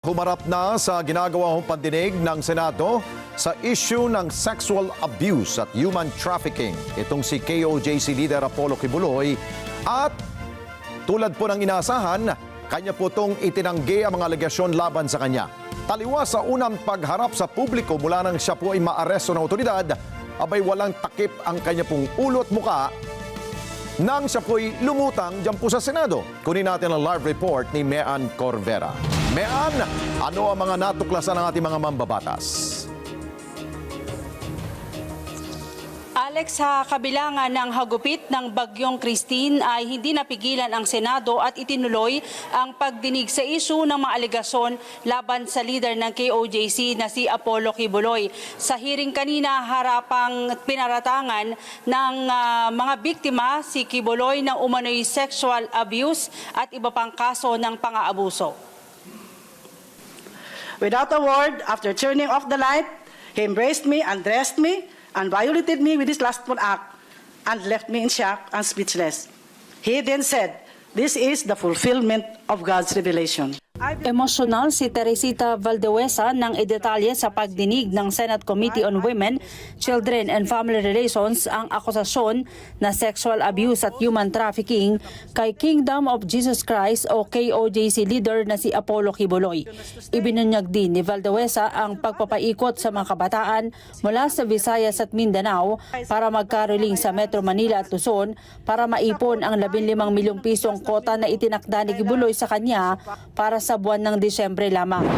Humarap na sa ginagawang pandinig ng Senado sa issue ng sexual abuse at human trafficking. Itong si KOJC leader Apollo Kibuloy at tulad po ng inaasahan, kanya po itong itinanggi ang mga alegasyon laban sa kanya. Taliwa sa unang pagharap sa publiko mula nang siya po ay maaresto ng otoridad, abay walang takip ang kanya pong ulo at muka nang siya po'y lumutang dyan po sa Senado. Kunin natin ang live report ni Mean Corvera. Mean, ano ang mga natuklasan ng ating mga mambabatas? Alex, sa kabilangan ng hagupit ng Bagyong Christine ay hindi napigilan ang Senado at itinuloy ang pagdinig sa isu ng mga alegasyon laban sa leader ng KOJC na si Apollo Kibuloy. Sa hearing kanina, harapang pinaratangan ng ah, mga biktima si Kibuloy ng umano'y sexual abuse at iba pang kaso ng pang-aabuso. Without a word, after turning off the light, he embraced me, undressed me, and violated me with his lustful act, and left me in shock and speechless. He then said, This is the fulfillment of God's revelation. Emosyonal si Teresita Valdewesa ng idetalye sa pagdinig ng Senate Committee on Women, Children and Family Relations ang akusasyon na sexual abuse at human trafficking kay Kingdom of Jesus Christ o KOJC leader na si Apollo Kibuloy. Ibinunyag din ni Valdewesa ang pagpapaikot sa mga kabataan mula sa Visayas at Mindanao para magkaroling sa Metro Manila at Luzon para maipon ang 15 milyong pisong kota na itinakda ni Kibuloy sa kanya para sa buwan ng Disyembre lamang.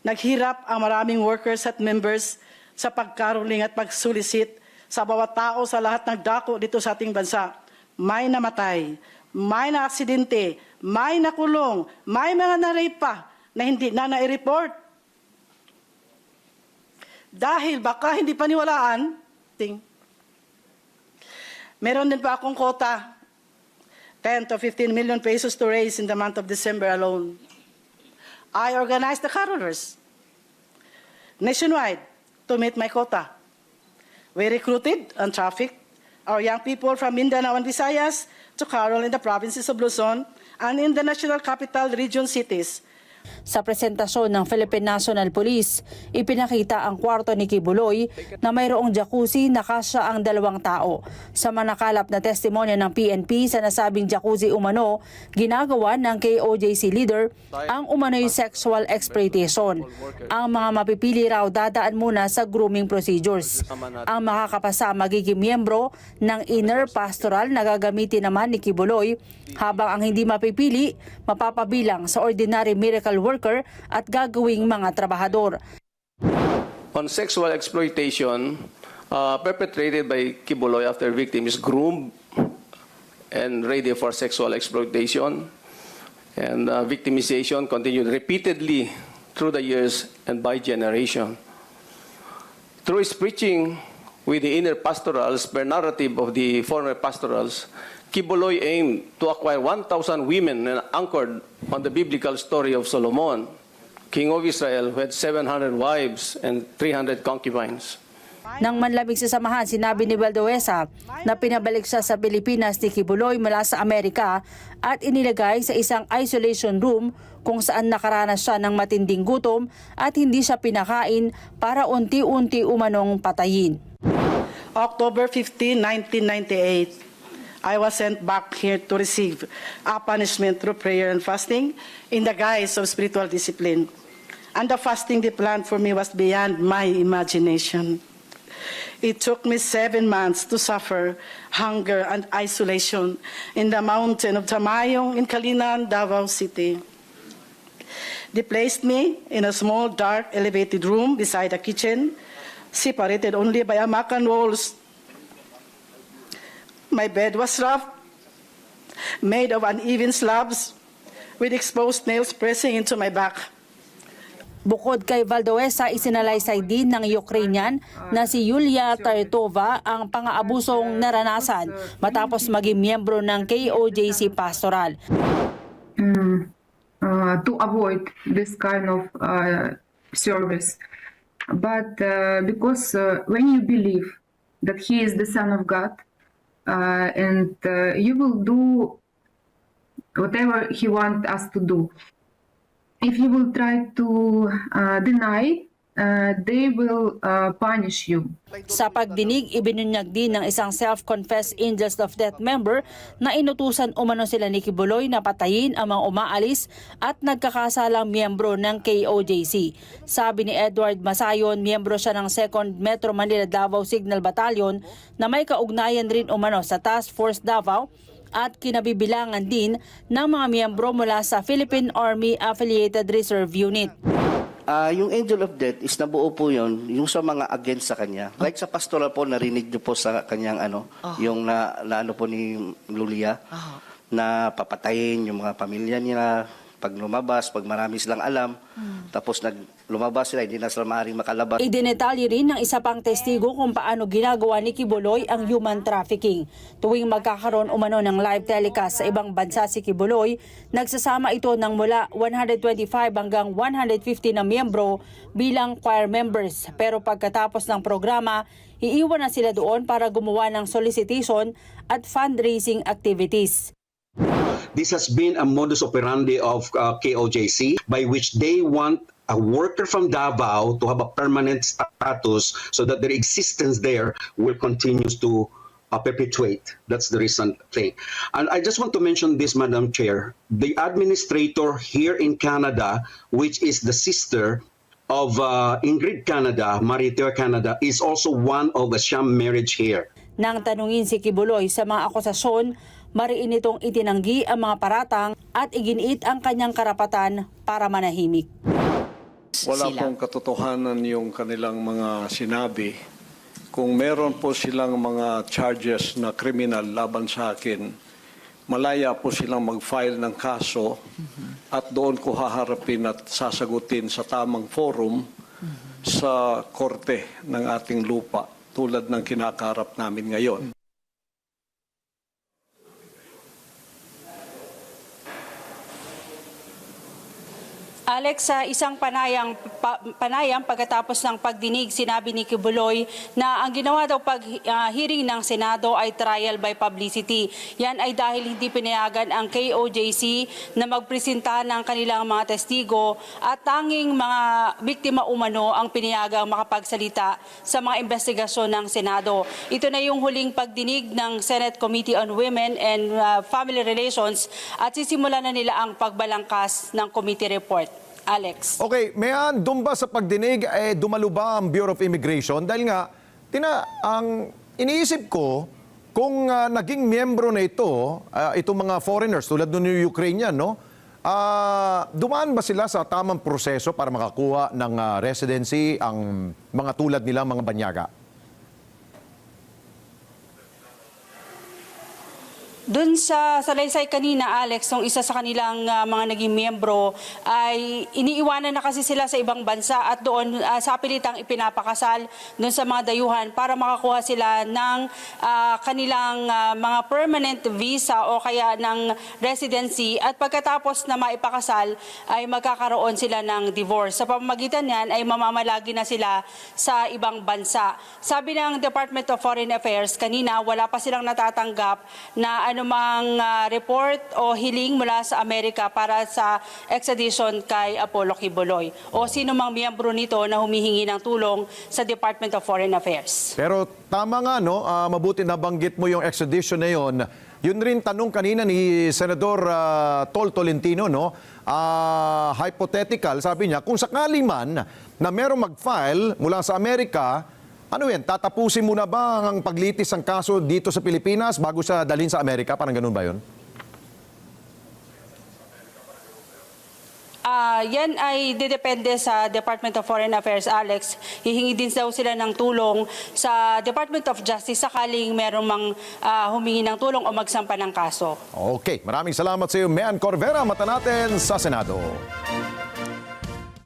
Naghirap ang maraming workers at members sa pagkaruling at pagsulisit sa bawat tao sa lahat ng dako dito sa ating bansa. May namatay, may na aksidente, may nakulong, may mga na-rape pa na hindi na nai-report. Dahil baka hindi paniwalaan, ting, meron din pa akong kota, 10 to 15 million pesos to raise in the month of December alone. I organized the carolers nationwide to meet my quota. We recruited and trafficked our young people from Mindanao and Visayas to carol in the provinces of Luzon and in the national capital region cities Sa presentasyon ng Philippine National Police, ipinakita ang kwarto ni Kibuloy na mayroong jacuzzi na kasya ang dalawang tao. Sa manakalap na testimonya ng PNP sa nasabing jacuzzi umano, ginagawa ng KOJC leader ang umano'y sexual exploitation. Ang mga mapipili raw dadaan muna sa grooming procedures. Ang makakapasa magiging miyembro ng inner pastoral na gagamitin naman ni Kibuloy habang ang hindi mapipili mapapabilang sa ordinary miracle worker at gagawing mga trabahador. on sexual exploitation uh, perpetrated by Kibuloy after victim is groomed and ready for sexual exploitation. And uh, victimization continued repeatedly through the years and by generation. Through his preaching with the inner pastorals, per narrative of the former pastorals, Kibuloy aimed to acquire 1,000 women and anchored on the biblical story of Solomon, king of Israel, who had 700 wives and 300 concubines. Nang manlamig sa samahan, sinabi ni Valdoesa na pinabalik siya sa Pilipinas ni Kibuloy mula sa Amerika at inilagay sa isang isolation room kung saan nakaranas siya ng matinding gutom at hindi siya pinakain para unti-unti umanong patayin. October 15, 1998, I was sent back here to receive a punishment through prayer and fasting in the guise of spiritual discipline. And the fasting they planned for me was beyond my imagination. It took me seven months to suffer hunger and isolation in the mountain of Tamayong in Kalinan, Davao City. They placed me in a small, dark, elevated room beside a kitchen, separated only by a macan walls. My bed was rough, made of uneven slabs, with exposed nails pressing into my back. Bukod kay Valdoesa, isinalaysay din ng Ukrainian na si Yulia Tartova ang pang-aabusong naranasan matapos maging miyembro ng KOJC Pastoral. mm, uh, to avoid this kind of uh, service. But uh, because uh, when you believe that He is the Son of God, uh, and uh, you will do whatever He wants us to do, if you will try to uh, deny, uh, they will uh, punish you. Sa pagdinig, ibinunyag din ng isang self-confessed Angels of Death member na inutusan umano sila ni Kibuloy na patayin ang mga umaalis at nagkakasalang miyembro ng KOJC. Sabi ni Edward Masayon, miyembro siya ng 2nd Metro Manila Davao Signal Battalion na may kaugnayan rin umano sa Task Force Davao at kinabibilangan din ng mga miyembro mula sa Philippine Army Affiliated Reserve Unit. Ah, yung angel of death is nabuo po yon yung sa mga against sa kanya. Like sa pastoral po, narinig niyo po sa kanyang ano, yung na, na ano po ni Lulia, na papatayin yung mga pamilya nila. Pag lumabas, pag marami silang alam, tapos nag lumabas sila, hindi na sila maaaring makalabas. Idinetalye rin ng isa pang testigo kung paano ginagawa ni Kibuloy ang human trafficking. Tuwing magkakaroon umano ng live telecast sa ibang bansa si Kibuloy, nagsasama ito ng mula 125 hanggang 150 na miyembro bilang choir members. Pero pagkatapos ng programa, iiwan na sila doon para gumawa ng solicitation at fundraising activities. This has been a modus operandi of uh, KOJC by which they want a worker from Davao to have a permanent status so that their existence there will continue to uh, perpetuate. That's the recent thing. And I just want to mention this, Madam Chair. The administrator here in Canada, which is the sister of uh, Ingrid Canada, Mariteur Canada, is also one of the sham marriage here. Nang tanungin si Kibuloy sa mga akusasyon, mariin itong itinanggi ang mga paratang at iginiit ang kanyang karapatan para manahimik. Wala sila. pong katotohanan yung kanilang mga sinabi. Kung meron po silang mga charges na criminal laban sa akin, malaya po silang mag-file ng kaso at doon ko haharapin at sasagutin sa tamang forum sa korte ng ating lupa tulad ng kinakarap namin ngayon. Alex, sa isang panayang, pa- panayam pagkatapos ng pagdinig, sinabi ni Kibuloy na ang ginawa daw pag hearing ng Senado ay trial by publicity. Yan ay dahil hindi pinayagan ang KOJC na magpresenta ng kanilang mga testigo at tanging mga biktima umano ang pinayagang makapagsalita sa mga investigasyon ng Senado. Ito na yung huling pagdinig ng Senate Committee on Women and ah, Family Relations at sisimula na nila ang pagbalangkas ng committee report. Alex. Okay, mayan, doon ba sa pagdinig, eh, dumalo ang Bureau of Immigration? Dahil nga, tina, ang iniisip ko, kung ah, naging miyembro na ito, ah, itong mga foreigners, tulad yung Ukrainian, no? Ah, dumaan ba sila sa tamang proseso para makakuha ng ah, residency ang mga tulad nila, mga banyaga? Doon sa salaysay kanina, Alex, nung isa sa kanilang ah, mga naging miyembro, ay iniiwanan na kasi sila sa ibang bansa at doon ah, sa pilitang ipinapakasal doon sa mga dayuhan para makakuha sila ng ah, kanilang ah, mga permanent visa o kaya ng residency at pagkatapos na maipakasal ay magkakaroon sila ng divorce. Sa pamamagitan yan ay mamamalagi na sila sa ibang bansa. Sabi ng Department of Foreign Affairs kanina, wala pa silang natatanggap na anumang ah, report o hiling mula sa Amerika para sa extradition kay Apollo Kibuloy o sino mang miyembro nito na humihingi ng tulong sa Department of Foreign Affairs. Pero tama nga, no? Ah, mabuti nabanggit mo yung extradition na yon. Yun rin tanong kanina ni Senador ah, Tol Tolentino, no? Ah, hypothetical, sabi niya, kung sakali man na merong mag-file mula sa Amerika, ano yan, tatapusin muna ba ang paglitis ng kaso dito sa Pilipinas bago siya dalhin sa Amerika? Parang ganun ba yun? Ah, yan ay didepende sa Department of Foreign Affairs, Alex. Hihingi din daw sila ng tulong sa Department of Justice sakaling merong mang ah, humingi ng tulong o magsampa ng kaso. Okay, maraming salamat sa iyo, Mean Corvera. Mata natin sa Senado.